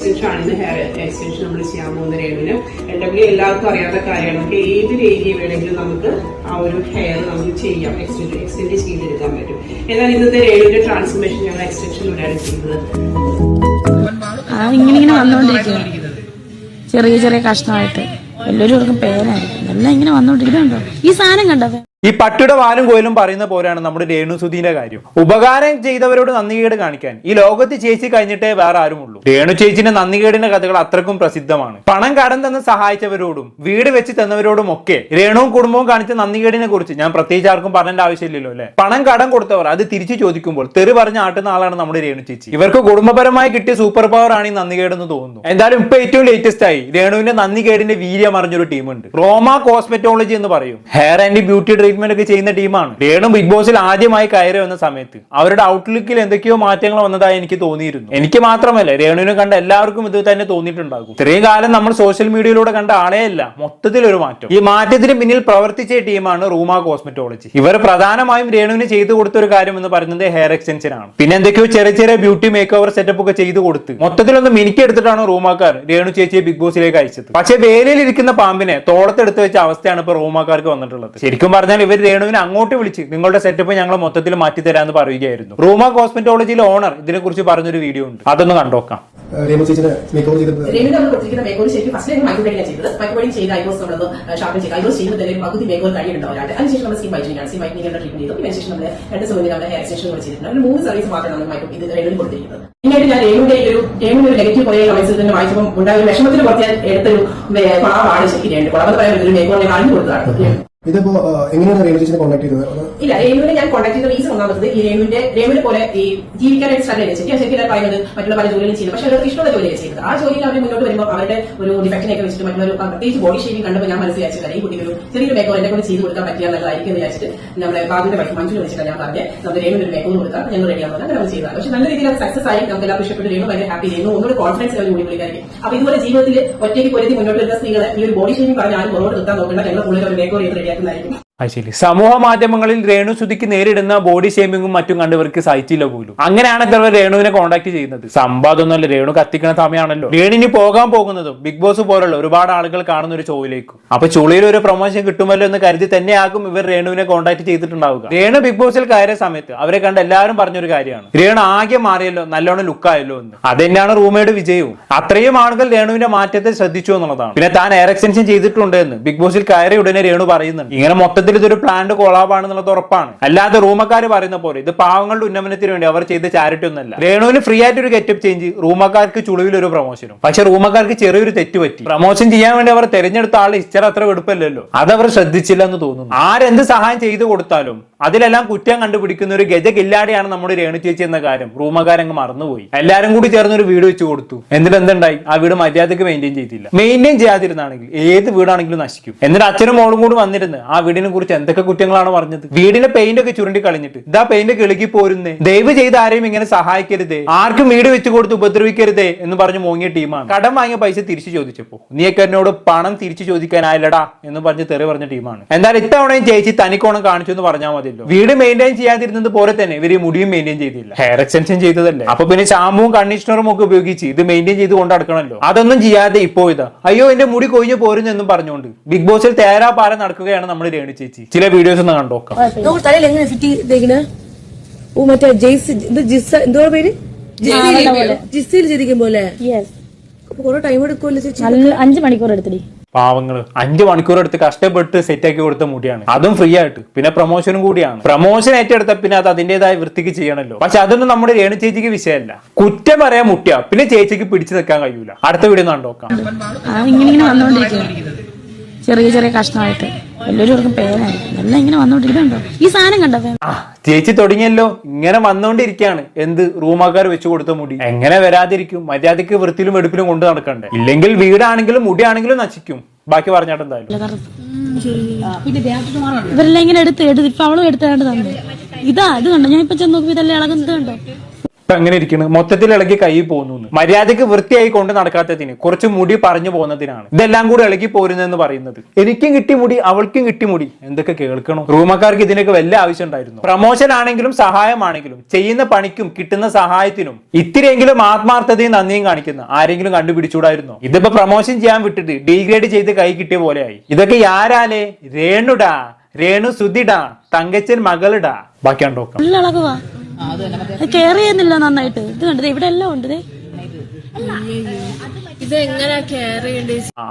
ആണ് hair extension നമ്മൾ ചെയ്യാൻ പോകുന്ന രേവിന് ഡബ്ല്യു എല്ലാവർക്കും അറിയാത്ത കാര്യമാണ് നമുക്ക് ഏതൊരു വേണമെങ്കിലും നമുക്ക് ആ ഒരു ഹെയർ നമുക്ക് ചെയ്യാം. എക്സ്റ്റെൻഡ് എക്സ്റ്റെൻഡ് ചെയ്തെടുക്കാൻ പറ്റും. എന്നാൽ ഇന്നത്തെ രേവിന്റെ ട്രാൻസ്ഫോർമേഷൻ ഞങ്ങൾ എക്സ്റ്റൻഷനിലൂടെയാണ് ആ ഇങ്ങനെ ചെറിയ ചെറിയ കഷ്ണമായിട്ട്. എല്ലാവരും പേരായിരിക്കും. എല്ലാം ഇങ്ങനെ വന്നുകൊണ്ടിരിക്കുന്നുണ്ടോ ഈ സാധനം കണ്ടോ? ഈ പട്ടിയുടെ വാലും കോയിലും പറയുന്ന പോലെയാണ് നമ്മുടെ രേണുസുധീന്റെ കാര്യം. ഉപകാരം ചെയ്തവരോട് നന്ദികേട് കാണിക്കാൻ. ഈ ലോകത്ത് ചേച്ചി കഴിഞ്ഞിട്ടേ വേറെ ആരുമുള്ളൂ. രേണു ചേച്ചിന്റെ നന്ദികേടിന്റെ കഥകൾ അത്രക്കും പ്രസിദ്ധമാണ്. പണം കടം തന്ന് സഹായിച്ചവരോടും വീട് വെച്ച് തന്നവരോടും ഒക്കെ രേണുവും കുടുംബവും കാണിച്ച നന്ദികേടിനെ കുറിച്ച് ഞാൻ പ്രത്യേകിച്ച് ആർക്കും പറഞ്ഞേണ്ട ആവശ്യമില്ലല്ലോ അല്ലെ? പണം കടം കൊടുത്തവർ അത് തിരിച്ചു ചോദിക്കുമ്പോൾ തെറി പറഞ്ഞ് ആട്ടുന്ന ആളാണ് നമ്മുടെ രേണു ചേച്ചി ഇവർക്ക് കുടുംബപരമായി കിട്ടിയ സൂപ്പർ പവർ ആണ് ഈ നന്ദികേട് എന്ന് തോന്നുന്നു. എന്തായാലും ഇപ്പൊ ഏറ്റവും ലേറ്റസ്റ്റ് ആയി രേണുവിന്റെ നന്ദികേടിന്റെ വീര്യം അറിഞ്ഞൊരു ടീമുണ്ട്. റോമ കോസ്മെറ്റോളജി എന്ന് പറയും. ഹെയർ ആൻഡ് ബ്യൂട്ടി ട്രീറ്റ്മെന്റ് ഒക്കെ ചെയ്യുന്ന ടീമാണ്. രേണു ബിഗ് ബോസിൽ ആദ്യമായി കയറി വന്ന സമയത്ത് അവരുടെ ഔട്ട്ലുക്കിൽ എന്തൊക്കെയോ മാറ്റങ്ങൾ വന്നതായി എനിക്ക് തോന്നിയിരുന്നു. എനിക്ക് മാത്രമല്ല രേണുവിനെ കണ്ട എല്ലാവർക്കും ഇത് തന്നെ തോന്നിയിട്ടുണ്ടാകും. ഇത്രയും കാലം നമ്മൾ സോഷ്യൽ മീഡിയയിലൂടെ കണ്ട ആളെയല്ല മൊത്തത്തിൽ ഒരു മാറ്റം. ഈ മാറ്റത്തിന് പിന്നിൽ പ്രവർത്തിച്ച ടീമാണ് റൂമ കോസ്മെറ്റോളജി. ഇവർ പ്രധാനമായും രേണുവിന് ചെയ്തു കൊടുത്ത ഒരു കാര്യം എന്ന് പറയുന്നത് ഹെയർ എക്സ്റ്റൻഷൻ ആണ്. പിന്നെ എന്തൊക്കെയോ ചെറിയ ചെറിയ ബ്യൂട്ടി മേക്ക് ഓവർ സെറ്റപ്പ് ഒക്കെ ചെയ്തു കൊടുത്ത് മൊത്തത്തിലൊന്ന് മിനിക്കെടുത്തിട്ടാണ് റൂമാക്കാർ രേണു ചേച്ചിയെ ബിഗ് ബോസിലേക്ക് അയച്ചത്. പക്ഷേ വേലയിൽ ഇരിക്കുന്ന പാമ്പിനെ തോളത്തെടുത്ത് വെച്ച അവസ്ഥയാണ് ഇപ്പൊ റൂമാക്കാർക്ക് വന്നിട്ടുള്ളത്. ശരിക്കും പറഞ്ഞാൽ ഇവർ രേണുവിനെ അങ്ങോട്ട് വിളിച്ച് നിങ്ങളുടെ സെറ്റപ്പ് ഞങ്ങൾ മൊത്തത്തിൽ മാറ്റി തരാമെന്ന് പറയുകയായിരുന്നു. റൂമ കോസ്മെറ്റോളജിയിലെ ഓണർ ഇതിനെ കുറിച്ച് പറഞ്ഞൊരു വീഡിയോ ഉണ്ട്. അതൊന്ന് കണ്ടോക്കാം രേണു ചേച്ചിനെ മേക്ക് ഓവർ ചെയ്തത് രേണുവിന് നമ്മൾ കൊടുത്തിരിക്കുന്ന മേക്കോർ ശരിക്കും ഫസ്റ്റ് ടൈം മൈക്രോബ്ലേഡിംഗ് ചെയ്തത്. മൈക്രോബ്ലേഡിംഗ് ചെയ്ത് ഐബ്രോസ് നമ്മളൊന്ന് ഷാർപ്പ് ചെയ്ത്. ഐബ്രോസ് ചെയ്യുമ്പോൾ തന്നെ പകുതി അതിനുശേഷം നമ്മൾ സ്കിൻ സ്കിൻ ട്രീറ്റ്മെന്റ് ചെയ്തു പിന്നെ ശേഷം നമ്മൾ രണ്ട് നമ്മുടെ ഹെയർ എക്സ്റ്റൻഷൻ കൂടെ ചെയ്തിട്ടുണ്ട്. മൂന്ന് സർവീസ് മാത്രമാണ് നമ്മൾ മൈക്രോ ഇത് രേണുവിന് കൊടുത്തിരിക്കുന്നത്. പിന്നീട് ഞാൻ രേണുവിന്റെ ഒരു രേണുവിന്റെ ഒരു നെഗറ്റീവ് കുറേ കമൻസിൽ തന്നെ വായിച്ചപ്പോൾ ഉണ്ടായ ഒരു വിഷമത്തിന് പുറത്ത് ഞാൻ എടുത്തൊരു കുളമാണ് ശരിക്കും രേണു കൊളാവെന്ന് പറയാൻ ഒരു മേക്കോർ ഞാൻ കാണിച്ചു കൊടുത്തതാണ്. ഇതിപ്പോ എങ്ങനെയാണ് റെയിൽവേ ചേച്ചിനെ കോൺടാക്ട് ചെയ്തത്? ഇല്ല രേണുവിനെ ഞാൻ കോൺടാക്ട് ചെയ്ത റീസൺ ഒന്നാമത് ഈ രേണുവിന്റെ രേണുവിനെ പോലെ ഈ ജീവിക്കാനായിട്ട് സ്ഥലം വെച്ചിട്ട് ശരിക്കും ശരിക്കും പറയുന്നത് മറ്റുള്ള പല ജോലികളും ചെയ്യുന്നത് പക്ഷെ അവർക്ക് ഇഷ്ടമുള്ള ജോലിയാണ് ചെയ്യുന്നത്. ആ ജോലിയിൽ അവർ മുന്നോട്ട് വരുമ്പോൾ അവരുടെ ഒരു ഡിഫക്റ്റിനെയൊക്കെ വെച്ചിട്ട് മറ്റുള്ള പ്രത്യേകിച്ച് ബോഡി ഷേവിംഗ് കണ്ടപ്പോൾ ഞാൻ മനസ്സിലാക്കിയത് ഈ കുട്ടിക്ക് ഒരു ചെറിയൊരു മേക്കോ എന്നെ കൊണ്ട് ചെയ്ത് കൊടുക്കാൻ പറ്റിയ നല്ലതായിരിക്കും എന്ന് വിചാരിച്ചിട്ട് നമ്മുടെ ബാബുവിന്റെ വൈഫ് മഞ്ജു വിളിച്ചിട്ട് ഞാൻ പറഞ്ഞത്. നമ്മുടെ രേണു ഒരു മേക്കോ കൊടുക്കാം ഞങ്ങൾ റെഡിയാകുമ്പോൾ അങ്ങനെ നമ്മൾ ചെയ്തതാണ്. പക്ഷെ നല്ല രീതിയിൽ സക്സസ് ആയി. നമുക്ക് എല്ലാവർക്കും ഇഷ്ടപ്പെട്ട്. രേണു ഭയങ്കര ഹാപ്പി ചെയ്യുന്നു ഒന്നുകൂടി കോൺഫിഡൻസ് അവർ കൂടി വിളിക്കായിരിക്കും അപ്പൊ ഇതുപോലെ ജീവിതത്തിൽ ഒറ്റയ്ക്ക് പൊരുത്തി മുന്നോട്ട് വരുന്ന സ്ത്രീകളെ ഈ ഒരു ബോഡി ഷേവിംഗ് പറഞ്ഞ് ആരും പുറകോട്ട് നിർത്താൻ നോക്കേണ്ട. ഞങ്ങൾ കൂടുതൽ ഒരു മേക്കോ ചെയ്ത് reacting അത് ശരി. സമൂഹ മാധ്യമങ്ങളിൽ രേണു സുധിക്ക് നേരിടുന്ന ബോഡി ഷേമിങ്ങും മറ്റും കണ്ട് ഇവർക്ക് സഹിച്ചില്ല പോലും. അങ്ങനെയാണ് ഇവർ രേണുവിനെ കോൺടാക്ട് ചെയ്യുന്നത്. സമ്പാദമൊന്നുമല്ല രേണു കത്തിക്കുന്ന സമയമാണല്ലോ. രേണിന് പോകാൻ പോകുന്നതും ബിഗ് ബോസ് പോലുള്ള ഒരുപാട് ആളുകൾ കാണുന്ന ഒരു ഷോയിലേക്കും. അപ്പൊ ചുളിയിൽ ഒരു പ്രൊമോഷൻ കിട്ടുമല്ലോ എന്ന് കരുതി തന്നെയാകും ഇവർ രേണുവിനെ കോൺടാക്ട് ചെയ്തിട്ടുണ്ടാവുക. രേണു ബിഗ് ബോസിൽ കയറിയ സമയത്ത് അവരെ കണ്ട് എല്ലാവരും പറഞ്ഞൊരു കാര്യമാണ്. രേണു ആകെ മാറിയല്ലോ നല്ലോണം ലുക്കായല്ലോ എന്ന്. അതെന്നെയാണ് റൂമയുടെ വിജയവും. അത്രയും ആളുകൾ രേണുവിന്റെ മാറ്റത്തെ ശ്രദ്ധിച്ചു എന്നുള്ളതാണ്. പിന്നെ താൻ എയർ എക്സ്റ്റൻഷൻ ചെയ്തിട്ടുണ്ട് എന്ന് ബിഗ് ബോസിൽ കയറിയ ഉടനെ രേണു പറയുന്നുണ്ട്. ഇങ്ങനെ മൊത്തത്തിൽ ഇതൊരു പ്ലാന്റ് കൊളാബാണ് എന്നുള്ളത് ഉറപ്പാണ്. അല്ലാതെ റൂമക്കാർ പറയുന്ന പോലെ ഇത് പാവങ്ങളുടെ ഉന്നമനത്തിന് വേണ്ടി അവർ ചെയ്ത ചാരിറ്റി ഒന്നല്ല രേണുവിന് ഫ്രീ ആയിട്ട് ഒരു ഗെറ്റപ്പ് ചേഞ്ച് റൂമക്കാർക്ക് ചുളിവിൽ ഒരു പ്രൊമോഷനും പക്ഷെ റൂമക്കാർക്ക് ചെറിയൊരു തെറ്റ് പറ്റി. പ്രൊമോഷൻ ചെയ്യാൻ വേണ്ടി അവർ തെരഞ്ഞെടുത്ത ആൾ ഹിസ്റ്റർ അത്ര വെടുപ്പല്ലല്ലോ. അതവർ ശ്രദ്ധിച്ചില്ല എന്ന് തോന്നുന്നു. ആരെന്ത് സഹായം ചെയ്തു കൊടുത്താലും അതിലെല്ലാം കുറ്റം കണ്ടുപിടിക്കുന്ന ഒരു ഗജ കില്ലാടിയാണ് നമ്മുടെ രേണു ചേച്ചി എന്ന കാര്യം റൂമക്കാരങ്ങ് മറന്നുപോയി. എല്ലാരും കൂടി ചേർന്ന് ഒരു വീട് വെച്ച് കൊടുത്തു. എന്നിട്ട് എന്തുണ്ടായി? ആ വീട് മര്യാദയ്ക്ക് മെയിന്റെയിൻ ചെയ്തില്ല. മെയിന്റെയിൻ ചെയ്യാതിരുന്നാണെങ്കിൽ ഏത് വീടാണെങ്കിലും നശിക്കും. എന്നിട്ട് അച്ഛനും മോളും കൂടി വന്നിരുന്ന് ആ വീടിനെ കുറിച്ച് എന്തൊക്കെ കുറ്റങ്ങളാണ് പറഞ്ഞത്? വീടിന്റെ പെയിന്റ് ഒക്കെ ചുരുണ്ടി കളഞ്ഞിട്ട്. ഇതാ പെയിന്റ് കിളുക്കി പോരുന്നേ. ദയവ് ചെയ്ത് ആരെയും ഇങ്ങനെ സഹായിക്കരുത്. ആർക്കും വീട് വെച്ച് കൊടുത്ത് ഉപദ്രവിക്കരുതേ എന്ന് പറഞ്ഞു മോങ്ങിയ ടീമാണ്. കടം വാങ്ങിയ പൈസ തിരിച്ചു ചോദിച്ചപ്പോ നീയൊക്കെ എന്നോട് പണം തിരിച്ചു ചോദിക്കാനായില്ലടാ എന്ന് പറഞ്ഞ് തെറി പറഞ്ഞ ടീമാണ്. എന്തായാലും ഇത്തവണയും ചേച്ചി തനിക്കോണം കാണിച്ചു എന്ന് പറഞ്ഞാൽ മതിയല്ലോ. വീട് മെയിന്റെയിൻ ചെയ്യാതിരുന്നത് പോലെ തന്നെ ഇവർ മുടിയും മെയിന്റെയിൻ ചെയ്തില്ല. Hair extension ചെയ്തതല്ലേ? അപ്പൊ പിന്നെ ഷാമ്പുവും കണ്ടീഷണറും ഒക്കെ ഉപയോഗിച്ച് ഇത് മെയിന്റെയിൻ ചെയ്ത് കൊണ്ടടക്കണല്ലോ അതൊന്നും ചെയ്യാതെ ഇപ്പോ ഇതാ. അയ്യോ എന്റെ മുടി കൊഴിഞ്ഞു പോരുന്നു എന്നും പറഞ്ഞുകൊണ്ട് ബിഗ് ബോസിൽ തേരാ പാര നടക്കുകയാണ് നമ്മൾ രേണു ചേച്ചി. ചില വീഡിയോസ് ഒന്ന് കണ്ടോക്കാം നോക്ക്. തലയിൽ എങ്ങനെ ഫിറ്റ് ചെയ്തേക്കണ? ഓ മറ്റേ ജെയ്സ് ഇത് ജിസ എന്തോ പേര്? ജിസയിൽ ചെയ്തിരിക്കും പോലെ. യെസ് അപ്പൊ കുറെ ടൈം എടുക്കുമല്ലോ ചേച്ചി. അഞ്ച് മണിക്കൂർ പാവങ്ങൾ. അഞ്ചു മണിക്കൂർ എടുത്ത് കഷ്ടപ്പെട്ട് സെറ്റ് ആക്കി കൊടുത്ത മുടിയാണ്. അതും ഫ്രീ ആയിട്ട്. പിന്നെ പ്രൊമോഷനും കൂടിയാണ്. പ്രൊമോഷൻ ഏറ്റെടുത്ത പിന്നെ അത് അതിന്റേതായ വൃത്തിക്ക് ചെയ്യണല്ലോ. പക്ഷെ അതൊന്നും നമ്മുടെ രേണു ചേച്ചിക്ക് വിഷയമല്ല. കുറ്റം പറയാൻ മുട്ടിയ. പിന്നെ ചേച്ചിക്ക് പിടിച്ചു നിൽക്കാൻ കഴിയൂല. അടുത്ത വീഡിയോ കണ്ടോക്കാം ആ ഇങ്ങനെ ചെറിയ ചെറിയ കഷ്ണമായിട്ട്. എല്ലാവരും പേരായിരിക്കും. എല്ലാം ഇങ്ങനെ വന്നോണ്ടിരിക്കണ്ടോ ഈ സാധനം കണ്ടോ? ചേച്ചി തുടങ്ങിയല്ലോ. ഇങ്ങനെ വന്നോണ്ടിരിക്കാണ്. എന്ത് റൂമാക്കാർ വെച്ചു കൊടുത്ത മുടി. എങ്ങനെ വരാതിരിക്കും? മര്യാദയ്ക്ക് വൃത്തിയിലും വെടുപ്പിലും കൊണ്ട് നടക്കണ്ടേ? ഇല്ലെങ്കിൽ വീടാണെങ്കിലും മുടിയാണെങ്കിലും നശിക്കും. ബാക്കി പറഞ്ഞാട്ട് എന്തായാലും. ഇവരെല്ലാം ഇങ്ങനെ എടുത്ത് എടുത്ത് ഇപ്പൊ അവളും എടുത്താണ്ട് തന്നെ. ഇതാ ഇത് കണ്ടോ? ഞാൻ ഇപ്പൊ ചെന്ന് നോക്കി ഇതെല്ലാം ഇളകുന്നത് കണ്ടോ? ഇപ്പൊ എങ്ങനെ ഇരിക്കുന്നു മൊത്തത്തിൽ ഇളകി കൈ പോകുന്നു മര്യാദയ്ക്ക് വൃത്തിയായി കൊണ്ട് നടക്കാത്തതിന് കുറച്ച് മുടി പറഞ്ഞു പോകുന്നതിനാണ്. ഇതെല്ലാം കൂടി ഇളകി പോരുന്നതെന്ന് പറയുന്നത്. എനിക്കും കിട്ടി മുടി അവൾക്കും കിട്ടി മുടി. എന്തൊക്കെ കേൾക്കണം? റൂമക്കാർക്ക് ഇതിനൊക്കെ വല്ല ആവശ്യം ഉണ്ടായിരുന്നു? പ്രൊമോഷൻ ആണെങ്കിലും സഹായമാണെങ്കിലും ചെയ്യുന്ന പണിക്കും കിട്ടുന്ന സഹായത്തിനും ഇത്തിരിയെങ്കിലും ആത്മാർത്ഥതയും നന്ദിയും കാണിക്കുന്ന ആരെങ്കിലും കണ്ടുപിടിച്ചൂടായിരുന്നോ ഇതിപ്പോ പ്രൊമോഷൻ ചെയ്യാൻ വിട്ടിട്ട് ഡീഗ്രേഡ് ചെയ്ത് കൈ കിട്ടിയ പോലെയായി. ഇതൊക്കെ ആരാലേ? രേണുടാ. രേണു സുധിടാ. തങ്കച്ചൻ മകളിടാ. ബാക്കി അത് കെയർ ചെയ്യുന്നില്ല നന്നായിട്ട്. ഇത് കണ്ടത് ഇവിടെ എല്ലാം ഉണ്ട്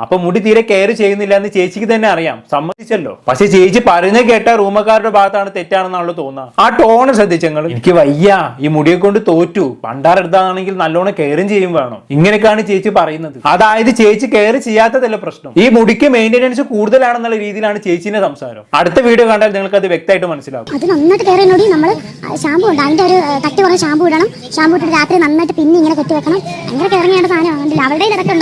അപ്പൊ മുടി തീരെ കെയർ ചെയ്യുന്നില്ല എന്ന് ചേച്ചിക്ക് തന്നെ അറിയാം. സമ്മതിച്ചല്ലോ. പക്ഷെ ചേച്ചി പറയുന്നത് കേട്ട റൂമക്കാരുടെ ഭാഗത്താണ് തെറ്റാണെന്നാണല്ലോ തോന്നുന്നത് ആ ടോണ് ശ്രദ്ധിച്ചങ്ങൾ എനിക്ക് വയ്യ. ഈ മുടിയെ കൊണ്ട് തോറ്റു. പണ്ടാരെടുത്താണെങ്കിൽ നല്ലോണം കെയറും ചെയ്യും വേണം. ഇങ്ങനെയൊക്കെയാണ് ചേച്ചി പറയുന്നത്. അതായത് ചേച്ചി കെയർ ചെയ്യാത്തതല്ല പ്രശ്നം. ഈ മുടിക്ക് മെയിന്റെനൻസ് കൂടുതലാണെന്നുള്ള രീതിയിലാണ് ചേച്ചിന്റെ സംസാരം. അടുത്ത വീഡിയോ കണ്ടാൽ നിങ്ങൾക്ക് അത് വ്യക്തമായിട്ട് മനസ്സിലാവും ഷാമ്പു ഉണ്ട്. അതിന്റെ ഒരു തട്ടി കുറേ ഷാമ്പു ഇടണം. ഷാമ്പു ഇട്ടിട്ട് രാത്രി നന്നായിട്ട് പിന്നെ ഇങ്ങനെ കെട്ടി വെക്കണം. ഭയങ്കര കിറങ്ങിയാണ് സാധനം അവരുടെ ഇതൊക്കെ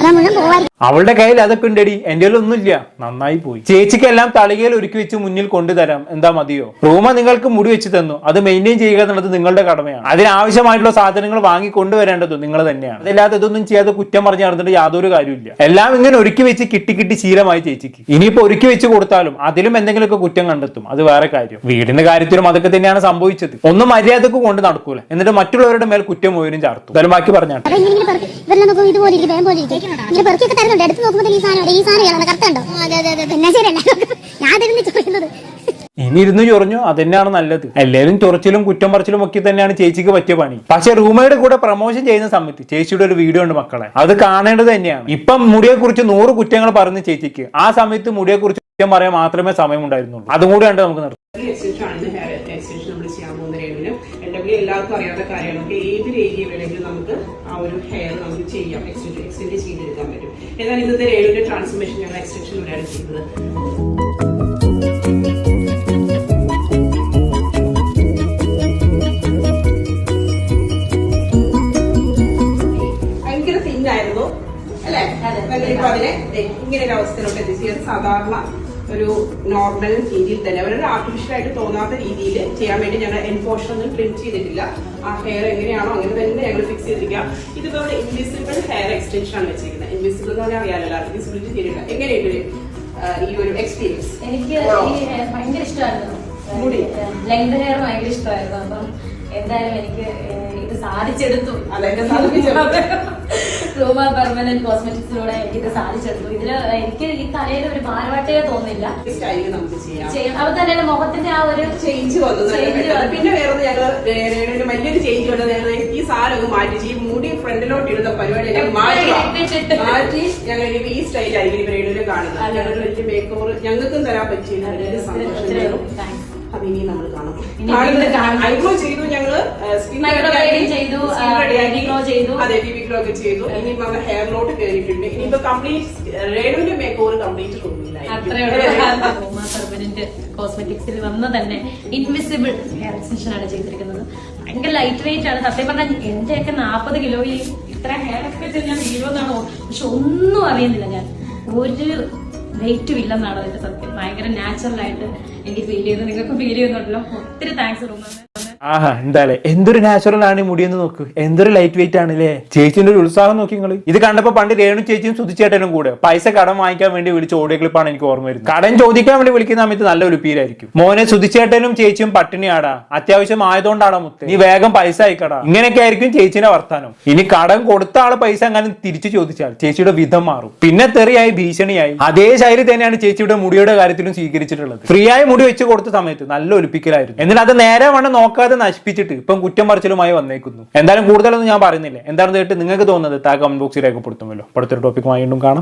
അതാ മുഴുവൻ പോവാൻ അവളുടെ കയ്യിൽ അതൊക്കെ ഉണ്ടടി. എന്റെ ഒന്നുമില്ല നന്നായി പോയി. ചേച്ചിക്ക് എല്ലാം തളികയിൽ ഒരുക്കി വെച്ച് മുന്നിൽ കൊണ്ടുതരാം. എന്താ മതിയോ? റൂമ നിങ്ങൾക്ക് മുടി വെച്ച് തന്നു. അത് മെയിന്റെയിൻ ചെയ്യുക എന്നുള്ളത് നിങ്ങളുടെ കടമയാണ്. അതിനാവശ്യമായിട്ടുള്ള സാധനങ്ങൾ വാങ്ങി കൊണ്ടുവരേണ്ടതും നിങ്ങൾ തന്നെയാണ്. അതല്ലാതെ ഇതൊന്നും ചെയ്യാതെ കുറ്റം പറഞ്ഞു നടന്നിട്ട് യാതൊരു കാര്യമില്ല എല്ലാം ഇങ്ങനെ ഒരുക്കി വെച്ച് കിട്ടി കിട്ടി ശീലമായി ചേച്ചിക്ക്. ഇനിയിപ്പോ ഒരുക്കി വെച്ച് കൊടുത്താലും അതിലും എന്തെങ്കിലുമൊക്കെ കുറ്റം കണ്ടെത്തും. അത് വേറെ കാര്യം. വീടിന്റെ കാര്യത്തിലും അതൊക്കെ തന്നെയാണ് സംഭവിച്ചത്. ഒന്നും മര്യാദയ്ക്ക് കൊണ്ട് നടക്കൂല. എന്നിട്ട് മറ്റുള്ളവരുടെ മേൽ കുറ്റം മുഴുവനും ചാർത്തു. ബാക്കി പറഞ്ഞാട്ടെ തരുന്നുണ്ട് എടുത്ത് നോക്കുമ്പോൾ ഈ സാധനം ഈ സാധനം കറക്റ്റ് ഉണ്ടോ അതെ അതെ അതെ പിന്നെ ശരിയല്ല ഞാൻ ഇതിരുന്ന് ചോദിക്കുന്നത്. ഇനി ഇരുന്ന് ചൊറിഞ്ഞു അതന്നെയാണ് നല്ലത്. എല്ലാവരും ചൊറിച്ചിലും കുറ്റം പറച്ചിലും ഒക്കെ തന്നെയാണ് ചേച്ചിക്ക് പറ്റിയ പണി. പക്ഷെ റൂമയുടെ കൂടെ പ്രൊമോഷൻ ചെയ്യുന്ന സമയത്ത് ചേച്ചിയുടെ ഒരു വീഡിയോ ഉണ്ട് മക്കളെ. അത് കാണേണ്ടത് തന്നെയാണ്. ഇപ്പം മുടിയെ കുറിച്ച് നൂറ് കുറ്റങ്ങൾ പറഞ്ഞു ചേച്ചിക്ക് ആ സമയത്ത് മുടിയെ കുറിച്ച് കുറ്റം പറയാൻ മാത്രമേ സമയം ഉണ്ടായിരുന്നുള്ളൂ അതും കൂടെ കണ്ട് നമുക്ക് നിർത്താം. ആണ് ഹെയർ എക്സ്റ്റൻഷൻ നമ്മൾ ചെയ്യാൻ പോകുന്ന രേവിന് എല്ലാവർക്കും അറിയാത്ത കാര്യമാണ് ഏത് രീതിയിൽ വേണമെങ്കിലും നമുക്ക് ആ ഒരു ഹെയർ നമുക്ക് ചെയ്യാം. എന്നാൽ ഇന്നത്തെ രേവിന്റെ ട്രാൻസ്ഫർമേഷൻ ഞങ്ങൾ എക്സ്റ്റൻഷനിലൂടെയാണ് ചെയ്യുന്നത് ഭയങ്കര തിന്നായിരുന്നു അല്ലേ? ഇപ്പൊ അതിനെ ഇങ്ങനെ ഒരു അവസ്ഥയിലോട്ട് എത്തിച്ച് സാധാരണ ഒരു നോർമൽ രീതിയിൽ തന്നെ അവരൊരു ആർട്ടിഫിഷ്യൽ ആയിട്ട് തോന്നാത്ത രീതിയിൽ ചെയ്യാൻ വേണ്ടി ഞങ്ങൾ എൻഫോർഷൻ ഒന്നും ട്രിം ചെയ്തിട്ടില്ല. ആ ഹെയർ എങ്ങനെയാണോ അങ്ങനെ തന്നെ ഞങ്ങൾ ഫിക്സ് ചെയ്തിരിക്കുക ഇതിപ്പോ ഇൻവിസിബിൾ ഹെയർ എക്സ്റ്റൻഷൻ ആണ് വെച്ചിരിക്കുന്നത്. ഇൻവിസിബിൾ എന്ന് പറഞ്ഞാൽ അറിയാലോ വിസിബിലിറ്റി ചെയ്തിട്ടില്ല. എങ്ങനെയുണ്ട് ഈ ഒരു എക്സ്പീരിയൻസ് എനിക്ക് ഈ ഭയങ്കര ഇഷ്ടമായിരുന്നു. മുടി. ലെങ്ത് ഹെയർ ഭയങ്കര ഇഷ്ടമായിരുന്നു. അപ്പം എന്തായാലും എനിക്ക് ഇത് സാധിച്ചെടുത്തു. അതെ സാധിപ്പിച്ചെടുത്തു. റൂമ പെർമനന്റ് കോസ്മെറ്റിക്സിലൂടെ എനിക്ക് ഇത് സാധിച്ചെടുത്തു ഇതിൽ എനിക്ക് ഈ തലയിൽ ഒരു ഭാരവാട്ടേ തോന്നില്ല സ്റ്റൈലിൽ നമുക്ക് ചെയ്യാം ചെയ്യാം അപ്പൊ തന്നെ മുഖത്തിന്റെ ആ ഒരു ചേഞ്ച് വന്നു നല്ല Change പെട്ടെന്ന്. വന്നു. പിന്നെ വേറെ ഞങ്ങൾ വലിയൊരു ചേഞ്ച് വന്നത് ഈ സാധനം ഒന്ന് മാറ്റി ഈ മുടി ഫ്രണ്ടിലോട്ട് ഇടുന്ന പരിപാടി ഞങ്ങൾ മാറ്റി ഇട്ടിട്ട്. മാറ്റി ഞങ്ങൾ ഇനി ഈ സ്റ്റൈൽ ആയിരിക്കും രേണുവിനെ കാണുന്നത് അതെ. ഞങ്ങൾ വലിയ ഞങ്ങൾക്കും തരാൻ പറ്റിയില്ല അപ്പൊ സന്തോഷം Thanks. ഇനി നമ്മൾ കാണും ഇനി വീണ്ടും കാണും. ഐബ്രോ ചെയ്തു ഞങ്ങൾ സ്കിൻ Microblading ചെയ്തു, ആ, baby glow ചെയ്തു. അതെ ബേബി ഗ്ലോ ഒക്കെ ചെയ്തു. ഇനിയിപ്പോ നമ്മൾ ഹെയറിലോട്ട് കയറിയിട്ടുണ്ട് ഇനിയിപ്പോ കംപ്ലീറ്റ് രേണുവിന്റെ മേക്ക് ഓവർ കംപ്ലീറ്റ് അത്രേ റൂമ പെർമനന്റ് കോസ്മെറ്റിക്സിൽ വന്ന തന്നെ ഇൻവിസിബിൾ ഹെയർ എക്സ്റ്റൻഷൻ ആണ് ചെയ്തിരിക്കുന്നത്. ഭയങ്കര ലൈറ്റ് വെയിറ്റ് ആണ്. സത്യം പറഞ്ഞാൽ എന്റെയൊക്കെ നാൽപ്പത് കിലോയിൽ ഇത്ര ഹെയർ എക്സ്റ്റൻഷൻ ഞാൻ വീഴുമെന്നാണോ പക്ഷെ ഒന്നും അറിയുന്നില്ല ഞാൻ. ഒരു വെയിറ്റും ഇല്ലെന്നാണ് അതിന്റെ സത്യം. ഭയങ്കര നാച്ചുറൽ ആയിട്ട് എനിക്ക് ഫീൽ ചെയ്യുന്നു നിങ്ങൾക്ക് ഫീൽ ചെയ്യുന്നുണ്ടല്ലോ. ഒത്തിരി താങ്ക്സ് റൂമ. ആഹാ എന്തായാലേ. എന്തൊരു നാച്ചുറൽ ആണ് മുടിയെന്ന് നോക്ക്. എന്തൊരു ലൈറ്റ് വെയിറ്റ് ആണ് അല്ലേ ചേച്ചിന്റെ ഒരു ഉത്സാഹം നോക്കി നിങ്ങൾ ഇത് കണ്ടപ്പോ പണ്ട് രേണു ചേച്ചിയും സുധിച്ചേട്ടനും കൂടെ പൈസ കടം വാങ്ങിക്കാൻ വേണ്ടി വിളിച്ച ഓഡിയോ ക്ലിപ്പാണ് എനിക്ക് ഓർമ്മ വരുന്നത്. കടം ചോദിക്കാൻ വേണ്ടി വിളിക്കുന്ന സമയത്ത് നല്ല ഉലുപ്പീരായിരിക്കും മോനെ സുധിച്ചേട്ടനും ചേച്ചിയും പട്ടിണിയാടാ. അത്യാവശ്യം ആയതുകൊണ്ടാണ് മുത്തേ. നീ വേഗം പൈസ അയക്കടാ. ഇങ്ങനെയൊക്കെ ആയിരിക്കും ചേച്ചിന്റെ വർത്താനം. ഇനി കടം കൊടുത്ത ആൾ പൈസ അങ്ങനെ തിരിച്ചു ചോദിച്ചാൽ ചേച്ചിയുടെ വിധം മാറും. പിന്നെ തെറിയായി ഭീഷണിയായി. അതേ ശൈലി തന്നെയാണ് ചേച്ചിയുടെ മുടിയുടെ കാര്യത്തിലും സ്വീകരിച്ചിട്ടുള്ളത്. ഫ്രീ ആയി മുടി വെച്ച് കൊടുത്ത സമയത്ത് നല്ല ഒലിപ്പിക്കലായിരുന്നു എന്നിട്ട് അത് നേരെ വേണം നോക്കാതെ നശിപ്പിച്ചിട്ട് ഇപ്പം കുറ്റം മറിച്ചിലുമായി വന്നേക്കുന്നു. എന്തായാലും കൂടുതലൊന്നും ഞാൻ പറയുന്നില്ല. എന്താണെന്ന് കേട്ട് നിങ്ങൾക്ക് തോന്നുന്നത് താ കമന്റ് ബോക്സിൽ രേഖപ്പെടുത്തുമല്ലോ. അടുത്തൊരു ടോപ്പിക്കുമായി വീണ്ടും കാണാം.